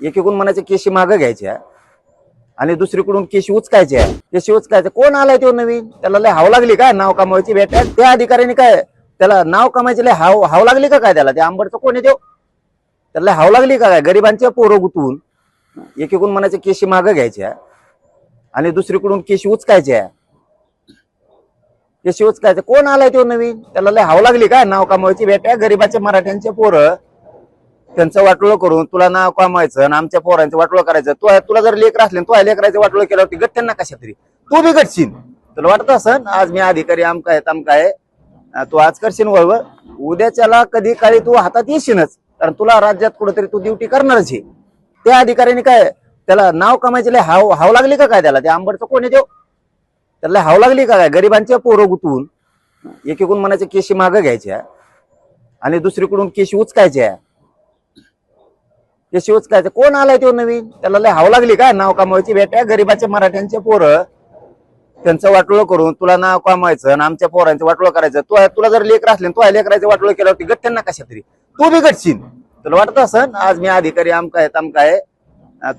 एकीकडून म्हणायचे केशी मागं घ्यायच्या. आणि दुसरीकडून केशी उचकायच्या. केशी उचकायच्या कोण आलाय तो नवीन? त्याला लय हाव लागली काय नाव कमवायची भेट त्या अधिकाऱ्याने काय? त्याला नाव कमायची लय हाव हाव लागली का काय त्याला? त्या आंबडचं कोण आहे त्याला हाव लागली का काय? गरिबांच्या पोरं गुतवून. एकीकडून म्हणायचे केशी मागं घ्यायच्या. आणि दुसरीकडून केशी उचकायच्या. केशी उचकायच्या कोण आलाय तो नवीन? त्याला लय हाव लागली काय नाव कमावायची भेट गरिबाचे मराठ्यांचे पोरं. त्यांचं वाटोळं करून तुला नाव कमायचं आणि आमच्या पोरांचं वाटोळं करायचं. तू तुला जर लेकर असले तू लेकरायचं वाटोळं केल्यावरती गट त्यांना कशा तरी तू बी गटशील तुला वाटत असं आज मी अधिकारी आमका आहे तमका आहे. तू आज करशील वळव उद्याच्याला कधी काळी तू हातात येशीलच कारण तुला राज्यात कुठेतरी तू ड्युटी करणारच आहे. त्या अधिकाऱ्याने काय त्याला नाव कमायचे लय हाव हाव लागली का काय त्याला? ते आंबडचं कोण देव त्याला हाव लागली का काय? गरिबांच्या पोरं गुतवून एकेकून मनाच्या केशी मागं घ्यायच्या आणि दुसरीकडून केशी उचकायच्या. ते शिवच काय कोण आलाय तो नवीन? त्याला लय हाव लागली काय नाव कमवायची भेट गरिबाचे मराठ्यांचे पोरं. त्यांचं वाटोळं करून तुला नाव कमायचं आणि आमच्या पोरांचं वाटोळं करायचं. तू तुला जर लेकर असले तू लेकराचं वाटोळं केल्यावरती गट त्यांना कशा तरी. तू बी गटशील. तुला वाटत असं आज मी अधिकारी आमका आहे तमका आहे.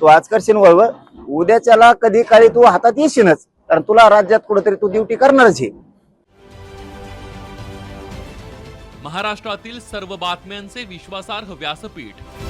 तू आज करशील वळवळ उद्याच्याला कधी काळी तू हातात येशीलच. कारण तुला राज्यात कुठेतरी तू ड्युटी करणारच आहे. महाराष्ट्रातील सर्व बातम्यांचे विश्वासार्ह व्यासपीठ.